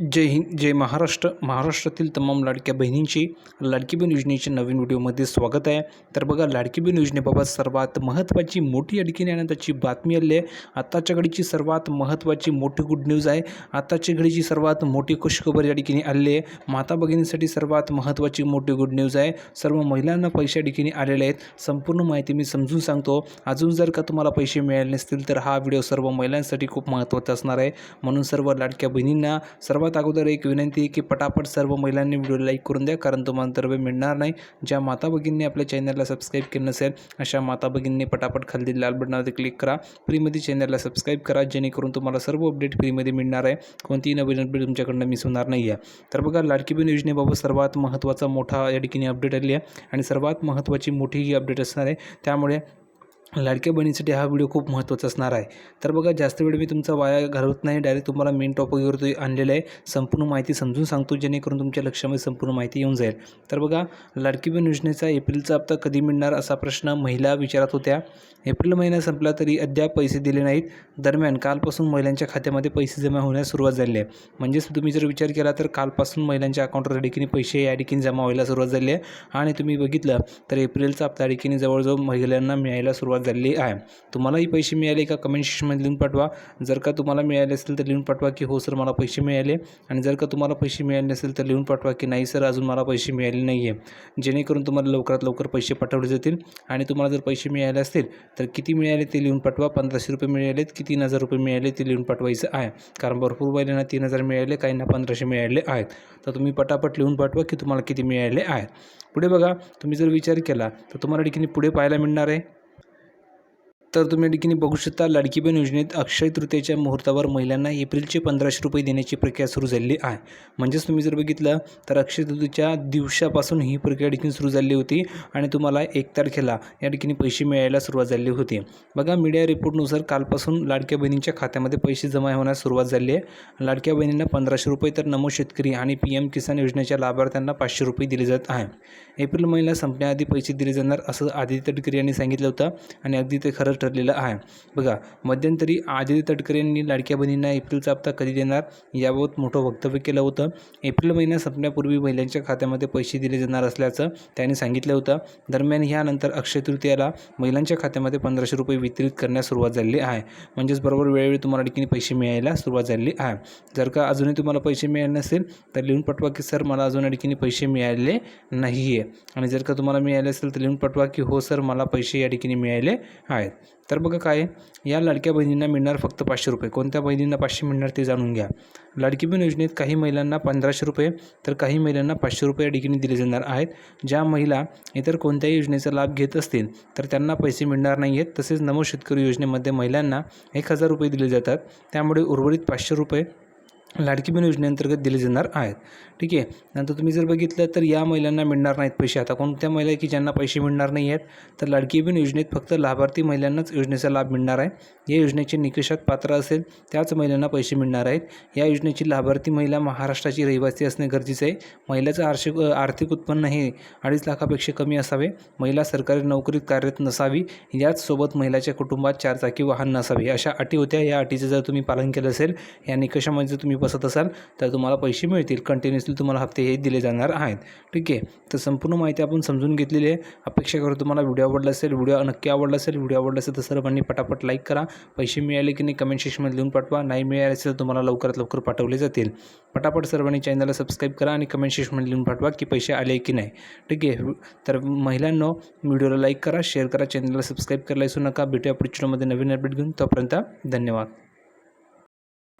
जय हिंद जय महाराष्ट्र. महाराष्ट्रातील तमाम लाडक्या बहिणींची लाडकी बहीण योजनेच्या नवीन व्हिडिओमध्ये स्वागत आहे. तर बघा लाडकी बहीण योजनेबाबत सर्वात महत्त्वाची मोठी या ठिकाणी आनंदाची बातमी आली आहे. आत्ताच्या घडीची सर्वात महत्त्वाची मोठी गुड न्यूज आहे. आत्ताच्या घडीची सर्वात मोठी खुशखबर या ठिकाणी आली आहे. माता भगिनीसाठी सर्वात महत्त्वाची मोठी गुड न्यूज आहे. सर्व महिलांना पैसे या ठिकाणी आलेले आहेत. संपूर्ण माहिती मी समजून सांगतो. अजून जर का तुम्हाला पैसे मिळाले नसतील तर हा व्हिडिओ सर्व महिलांसाठी खूप महत्त्वाचा असणार आहे. म्हणून सर्व लाडक्या बहिणींना सर्वात अगोदर एक विनंती आहे की पटापट सर्व महिलांनी व्हिडिओ लाईक करून द्या कारण तुम्हाला तर वेळ मिळणार नाही. ज्या माता भगिनींनी आपल्या चॅनलला सबस्क्राईब केलं नसेल अशा माता भगिनींनी पटापट खाली लाल बटनावरती क्लिक करा. फ्रीमध्ये चॅनलला सबस्क्राईब करा जेणेकरून तुम्हाला सर्व अपडेट फ्रीमध्ये मिळणार आहे. कोणतीही नवीन अपडेट तुमच्याकडनं मिस होणार नाही आहे. तर बघा लाडकी बहीण योजनेबाबत सर्वात महत्त्वाचा मोठा या ठिकाणी अपडेट आली आहे. आणि सर्वात महत्त्वाची मोठी ही अपडेट असणार आहे त्यामुळे लाडक्या बहिणीसाठी हा व्हिडिओ खूप महत्त्वाचा असणार आहे. तर बघा जास्त वेळ मी तुमचा वाया घालवत नाही. डायरेक्ट तुम्हाला मेन टॉपिकवरती आणलेलं आहे. संपूर्ण माहिती समजून सांगतो जेणेकरून तुमच्या लक्षामध्ये संपूर्ण माहिती येऊन जाईल. तर बघा लाडकी बहीण योजनेचा एप्रिलचा हप्ता कधी मिळणार असा प्रश्न महिला विचारत होत्या. एप्रिल महिना संपला तरी अद्याप पैसे दिले नाहीत. दरम्यान कालपासून महिलांच्या खात्यामध्ये पैसे जमा होण्यास सुरुवात झाली आहे. म्हणजेच तुम्ही जर विचार केला तर कालपासून महिलांच्या अकाउंटवर ठिकाणी पैसे या ठिकाणी जमा व्हायला सुरुवात झाली आहे. आणि तुम्ही बघितलं तर एप्रिलचा हप्ता ठिकाणी जवळजवळ महिलांना मिळायला सुरुवात झालेली आहे. तुम्हालाही पैसे मिळाले का कमेंट सेक्शनमध्ये लिहून पाठवा. जर का तुम्हाला मिळाले असेल तर लिहून पाठवा की हो सर मला पैसे मिळाले. आणि जर का तुम्हाला पैसे मिळाले नसेल तर लिहून पाठवा की नाही सर अजून मला पैसे मिळाले नाही आहे जेणेकरून तुम्हाला लवकरात लवकर पैसे पाठवले जातील. आणि तुम्हाला जर पैसे मिळाले असतील तर किती मिळाले ते लिहून पाठवा. पंधराशे रुपये मिळालेत की तीन हजार रुपये मिळाले ते लिहून पाठवायचं आहे. कारण भरपूर महिलांना तीन हजार मिळाले काहींना पंधराशे मिळाले आहेत. तर तुम्ही पटापट लिहून पाठवा की तुम्हाला किती मिळाले आहेत. पुढे बघा तुम्ही जर विचार केला तर तुम्हाला ठिकाणी पुढे पाहायला मिळणार आहे. तर तुम्ही या ठिकाणी बघू शकता लाडकी बहीण योजनेत अक्षय तृतीयेच्या मुहूर्तावर महिलांना एप्रिलचे पंधराशे रुपये देण्याची प्रक्रिया सुरू झालेली आहे. म्हणजेच तुम्ही जर बघितलं तर अक्षय तृतीच्या दिवसापासून ही प्रक्रिया ठिकाणी सुरू झाली होती आणि तुम्हाला एक तारखेला या ठिकाणी पैसे मिळायला सुरुवात झाली होती. बघा मीडिया रिपोर्टनुसार कालपासून लाडक्या बहिणींच्या खात्यामध्ये पैसे जमा होण्यास सुरुवात झाली आहे. लाडक्या बहिणींना पंधराशे रुपये तर नमो शेतकरी आणि पी एम किसान योजनेच्या लाभार्थ्यांना पाचशे रुपये दिले जात आहे. एप्रिल महिना संपण्याआधी पैसे दिले जाणार असं आदित्य टिकरे यांनी सांगितलं होतं आणि अगदी ते खरंच ठरलेलं आहे. बघा मध्यंतरी आदित्य तटकरे यांनी लाडक्या बहिणींना एप्रिलचा हप्ता कधी देणार याबाबत मोठं वक्तव्य केलं होतं. एप्रिल महिना संपण्यापूर्वी महिलांच्या खात्यामध्ये पैसे दिले जाणार असल्याचं त्यांनी सांगितलं होतं. दरम्यान ह्यानंतर अक्षय तृतीयाला महिलांच्या खात्यामध्ये पंधराशे रुपये वितरित करण्यास सुरुवात झालेली आहे. म्हणजेच बरोबर वेळोवेळी तुम्हाला ठिकाणी पैसे मिळायला सुरुवात झालेली आहे. जर का अजूनही तुम्हाला पैसे मिळाले नसेल तर लिहून पाठवा की सर मला अजून या ठिकाणी पैसे मिळाले नाही आहे आणि जर का तुम्हाला मिळाले असेल तर लिहून पाठवा की हो सर मला पैसे या ठिकाणी मिळाले आहेत. तर बघा काय या लाडक्या बहिणींना मिळणार फक्त पाचशे रुपये. कोणत्या बहिणींना पाचशे मिळणार ते जाणून घ्या. लाडकी बहीण योजनेत काही महिलांना पंधराशे रुपये तर काही महिलांना पाचशे रुपये या ठिकाणी दिले जाणार आहेत. ज्या महिला इतर कोणत्याही योजनेचा लाभ घेत असतील तर त्यांना पैसे मिळणार नाही आहेत. तसेच नमो शेतकरी योजनेमध्ये महिलांना एक हजार रुपये दिले जातात. त्यामुळे उर्वरित पाचशे रुपये लाडकी बहीण योजनेअंतर्गत दिले जाणार आहेत. ठीक आहे. नंतर तुम्ही जर बघितलं तर या महिलांना मिळणार नाहीत पैसे. आता कोणत्या महिला की ज्यांना पैसे मिळणार नाही आहेत? तर लाडकी बहीण योजनेत फक्त लाभार्थी महिलांनाच योजनेचा लाभ मिळणार आहे. या योजनेचे निकषात पात्र असेल त्याच महिलांना पैसे मिळणार आहेत. या योजनेची लाभार्थी महिला महाराष्ट्राची रहिवासी असणे गरजेचे आहे. महिलाचं आर्थिक आर्थिक उत्पन्न हे अडीच लाखापेक्षा कमी असावे. महिला सरकारी नोकरीत कार्यरत नसावी. याचसोबत महिलाच्या कुटुंबात चारचाकी वाहन नसावे. अशा अटी होत्या. या अटीचं जर तुम्ही पालन केलं असेल या निकषामध्ये जर तुम्ही बसत असाल तर तुम्हाला पैसे मिळतील. कंटिन्युअसली तुम्हाला हप्ते हे दिले जाणार आहेत. ठीक आहे? तर संपूर्ण माहिती आपण समजून घेतलेली आहे. अपेक्षा करू तुम्हाला व्हिडिओ आवडला असेल व्हिडिओ नक्की आवडला असेल व्हिडिओ आवडला असेल तर सर्वांनी पटापट लाईक करा. पैसे मिळाले की नाही कमेंट सेक्शनमध्ये लिहून पाठवा. नाही मिळाले असेल तर तुम्हाला लवकरात लवकर पाठवले जातील. पटापट सर्वांनी चॅनलला सबस्क्राईब करा आणि कमेंट सेक्शनमध्ये लिहून पाठवा की पैसे आले की नाही. ठीक आहे? तर महिलांनो व्हिडिओला लाईक करा शेअर करा चॅनलला सबस्क्राईब करायला विसरू नका. भेटूया पुढच्या नवीन अपडेट घेऊन. तोपर्यंत धन्यवाद.